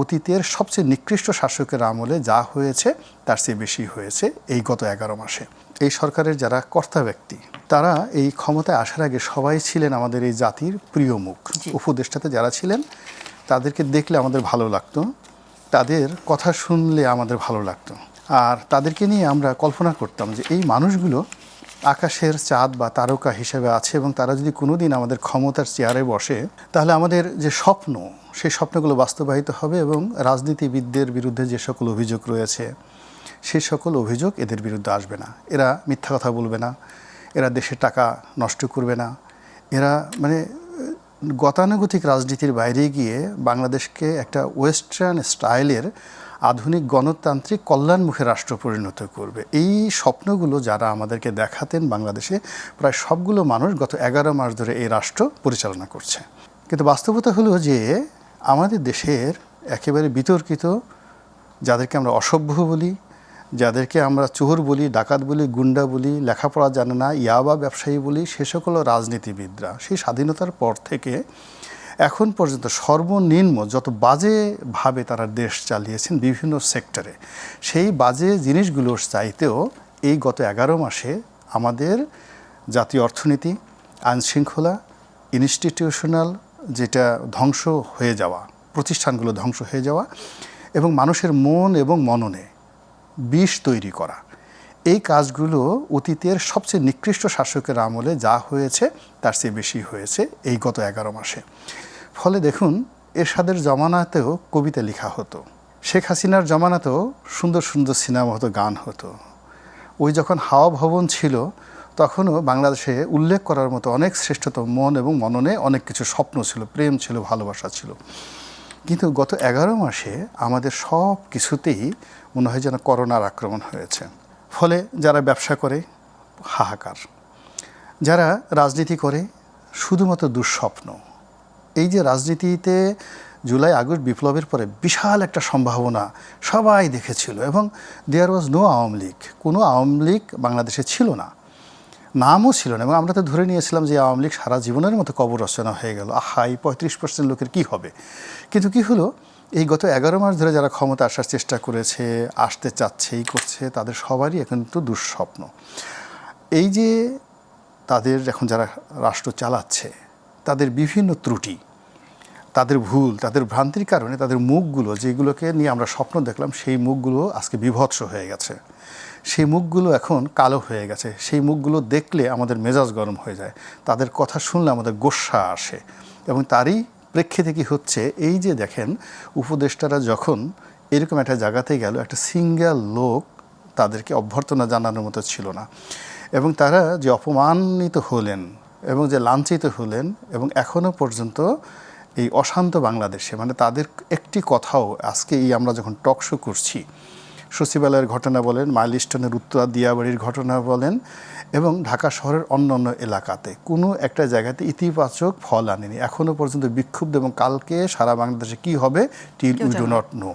অতীতের সবচেয়ে নিকৃষ্ট শাসকের আমলে যা হয়েছে তার চেয়ে বেশি হয়েছে এই গত এগারো মাসে। এই সরকারের যারা কর্তা ব্যক্তি তারা এই ক্ষমতায় আসার আগে সবাই ছিলেন আমাদের এই জাতির প্রিয় মুখ। উপদেষ্টাতে যারা ছিলেন তাদেরকে দেখলে আমাদের ভালো লাগতো তাদের কথা শুনলে আমাদের ভালো লাগতো। আর তাদেরকে নিয়ে আমরা কল্পনা করতাম যে এই মানুষগুলো আকাশের চাঁদ বা তারকা হিসেবে আছে এবং তারা যদি কোনোদিন আমাদের ক্ষমতার চেয়ারে বসে তাহলে আমাদের যে স্বপ্ন সেই স্বপ্নগুলো বাস্তবায়িত হবে এবং রাজনীতিবিদদের বিরুদ্ধে যে সকল অভিযোগ রয়েছে সেই সকল অভিযোগ এদের বিরুদ্ধে আসবে না। এরা মিথ্যা কথা বলবে না, এরা দেশের টাকা নষ্ট করবে না। এরা মানে গতানুগতিক রাজনীতির বাইরে গিয়ে বাংলাদেশকে একটা ওয়েস্টার্ন স্টাইলের আধুনিক গণতান্ত্রিক কল্যাণমুখী রাষ্ট্র পরিণত করবে। এই স্বপ্নগুলো যারা আমাদেরকে দেখাতেন বাংলাদেশে, প্রায় সবগুলো মানুষ গত এগারো মাস ধরে এই রাষ্ট্র পরিচালনা করছে। কিন্তু বাস্তবতা হলো যে আমাদের দেশের একেবারে বিতর্কিত, যাদেরকে আমরা অসভ্য বলি, যাদেরকে আমরা চোর বলি, ডাকাত বলি, গুন্ডা বলি, লেখাপড়া জানে না ইয়াবা ব্যবসায়ী বলি, সে সকল রাজনীতিবিদরা। সেই স্বাধীনতার পর থেকে এখন পর্যন্ত সর্বনিম্ন যত বাজেভাবে তারা দেশ চালিয়েছেন বিভিন্ন সেক্টরে, সেই বাজে জিনিসগুলোর চাইতেও এই গত এগারো মাসে আমাদের জাতীয় অর্থনীতি, আইনশৃঙ্খলা, ইনস্টিটিউশনাল যেটা ধ্বংস হয়ে যাওয়া, প্রতিষ্ঠানগুলো ধ্বংস হয়ে যাওয়া এবং মানুষের মন এবং মননে বিষ তৈরি করা। এই কাজগুলো অতীতের সবচেয়ে নিকৃষ্ট শাসকের আমলে যা হয়েছে, তার চেয়ে বেশি হয়েছে এই গত এগারো মাসে। ফলে দেখুন, এরশাদের জমানাতেও কবিতা লেখা হতো। শেখ হাসিনার জমানাতেও সুন্দর সুন্দর সিনেমা হতো গান হতো। ওই যখন হাওয়া ভবন ছিল তখনও বাংলাদেশে উল্লেখ করার মতো অনেক শ্রেষ্ঠতম মন এবং মননে অনেক কিছু স্বপ্ন ছিল, প্রেম ছিল, ভালোবাসা ছিল। কিন্তু গত এগারো মাসে আমাদের সব কিছুতেই মনে হয় যেন করোনার আক্রমণ হয়েছে। ফলে যারা ব্যবসা করে, হাহাকার। যারা রাজনীতি করে, শুধুমাত্র দুঃস্বপ্ন। এই যে রাজনীতিতে জুলাই, আগস্ট বিপ্লবের পরে বিশাল একটা সম্ভাবনা সবাই দেখেছিল এবং there was no Awami League. কোনো আওয়ামী লীগ বাংলাদেশে ছিল না। নামও ছিল না এবং আমরা তো ধরে নিয়েছিলাম যে আওয়ামী লীগ সারা জীবনের মতো কবর রচনা হয়ে গেল। হাই পঁয়ত্রিশ পার্সেন্ট লোকের কী হবে? কিন্তু কি হলো? এই গত এগারো মাস ধরে যারা ক্ষমতা আসার চেষ্টা করেছে, আসতে চাচ্ছে, এই করছে, তাদের সবারই এখন তো দুঃস্বপ্ন। এই যে তাদের এখন যারা রাষ্ট্র চালাচ্ছে, তাদের বিভিন্ন ত্রুটি তাদের ভুল, তাদের ভ্রান্তির কারণে তাদের মুখগুলো যেগুলোকে নিয়ে আমরা স্বপ্ন দেখলাম, সেই মুখগুলো আজকে বিভৎস হয়ে গেছে। সেই মুখগুলো এখন কালো হয়ে গেছে। সেই মুখগুলো দেখলে আমাদের মেজাজ গরম হয়ে যায়। তাদের কথা শুনলে আমাদের গোস্সা আসে। এবং তারই প্রেক্ষিতে কি হচ্ছে? এই যে দেখেন, উপদেষ্টারা যখন এরকম একটা জায়গাতে গেল, একটা সিঙ্গেল লোক তাদেরকে অভ্যর্থনা জানানোর মতো ছিল না। এবং তারা যে অপমানিত হলেন এবং যে লাঞ্ছিত হলেন এবং এখনও পর্যন্ত এই অশান্ত বাংলাদেশে মানে তাদের একটি কথাও আজকে এই আমরা যখন টক শো করছি সচিবালয়ের ঘটনা বলেন মাইলস্টোনের উত্তরা দিয়াবাড়ির ঘটনা বলেন এবং ঢাকা শহরের অন্য অন্য এলাকাতে কোনো একটা জায়গাতে ইতিবাচক ফল আনেনি। এখনও পর্যন্ত বিক্ষুব্ধ এবং কালকে সারা বাংলাদেশে কি হবে? Till we do not know.